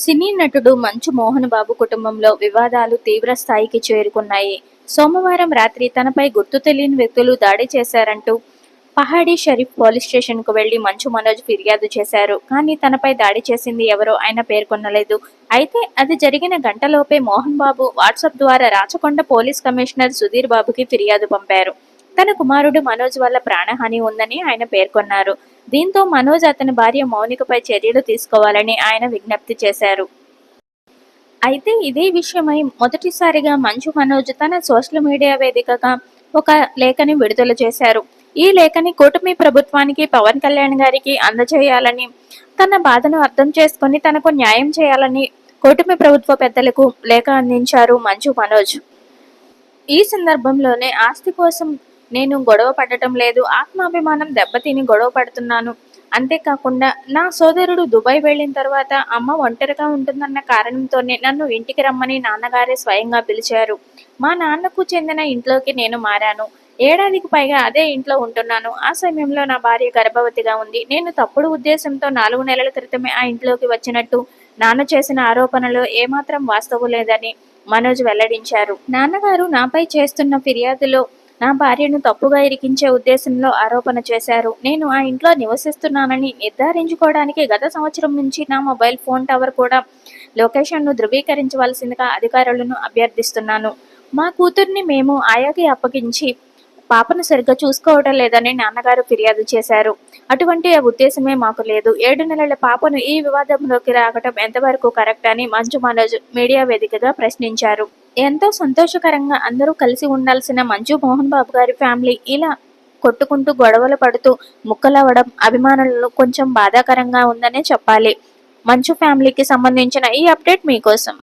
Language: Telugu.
సినీ నటుడు మంచు మోహన్ బాబు కుటుంబంలో వివాదాలు తీవ్ర స్థాయికి చేరుకున్నాయి. సోమవారం రాత్రి తనపై గుర్తు తెలియని వ్యక్తులు దాడి చేశారంటూ పహాడీ షరీఫ్ పోలీస్ స్టేషన్కు వెళ్ళి మంచు మనోజ్ ఫిర్యాదు చేశారు. కానీ తనపై దాడి చేసింది ఎవరో ఆయన పేర్కొనలేదు. అయితే అది జరిగిన గంటలోపే మోహన్ బాబు వాట్సాప్ ద్వారా రాచకొండ పోలీస్ కమిషనర్ సుధీర్ బాబుకి ఫిర్యాదు పంపారు. తన కుమారుడు మనోజ్ వల్ల ప్రాణహాని ఉందని ఆయన పేర్కొన్నారు. దీంతో మనోజ్ అతని భార్య మౌనికపై చర్యలు తీసుకోవాలని ఆయన విజ్ఞప్తి చేశారు. అయితే ఇదే విషయమై మొదటిసారిగా మంచు మనోజ్ తన సోషల్ మీడియా వేదికగా ఒక లేఖని విడుదల చేశారు. ఈ లేఖని కూటమి ప్రభుత్వానికి పవన్ కళ్యాణ్ గారికి అందజేయాలని తన బాధను అర్థం చేసుకొని తనకు న్యాయం చేయాలని కూటమి ప్రభుత్వ పెద్దలకు లేఖ అందించారు మంచు మనోజ్. ఈ సందర్భంలోనే ఆస్తి కోసం నేను గొడవ పడటం లేదు ఆత్మాభిమానం దెబ్బతిని గొడవ పడుతున్నాను. అంతేకాకుండా నా సోదరుడు దుబాయ్ వెళ్ళిన తర్వాత అమ్మ ఒంటరిగా ఉంటుందన్న కారణంతోనే నన్ను ఇంటికి రమ్మని నాన్నగారే స్వయంగా పిలిచారు. మా నాన్నకు చెందిన ఇంట్లోకి నేను మారాను. ఏడాదికి పైగా అదే ఇంట్లో ఉంటున్నాను. ఆ సమయంలో నా భార్య గర్భవతిగా ఉంది. నేను తప్పుడు ఉద్దేశంతో నాలుగు నెలల క్రితమే ఆ ఇంట్లోకి వచ్చినట్టు నాన్న చేసిన ఆరోపణలో ఏమాత్రం వాస్తవం లేదని మనోజ్ వెల్లడించారు. నాన్నగారు నాపై చేస్తున్న ఫిర్యాదులో నా భార్యను తప్పుగా ఇరికించే ఉద్దేశంలో ఆరోపణ చేశారు. నేను ఆ ఇంట్లో నివసిస్తున్నానని నిర్ధారించుకోవడానికి గత సంవత్సరం నుంచి నా మొబైల్ ఫోన్ టవర్ కూడా లొకేషన్ను ధృవీకరించవలసిందిగా అధికారులను అభ్యర్థిస్తున్నాను. మా కూతుర్ని మేము ఆయాకి అప్పగించి పాపను సరిగ్గా చూసుకోవడం లేదని నాన్నగారు ఫిర్యాదు చేశారు. అటువంటి ఉద్దేశమే మాకు లేదు. ఏడు నెలల పాపను ఈ వివాదంలోకి రావటం ఎంతవరకు కరెక్ట్ అని మంచు మనోజ్ మీడియా వేదికగా ప్రశ్నించారు. ఎంతో సంతోషకరంగా అందరూ కలిసి ఉండాల్సిన మంజు మోహన్ బాబు గారి ఫ్యామిలీ ఇలా కొట్టుకుంటూ గొడవలు పడుతూ ముక్కలవ్వడం అభిమానులను కొంచెం బాధాకరంగా ఉందనే చెప్పాలి. మంచు ఫ్యామిలీకి సంబంధించిన ఈ అప్డేట్ మీకోసం.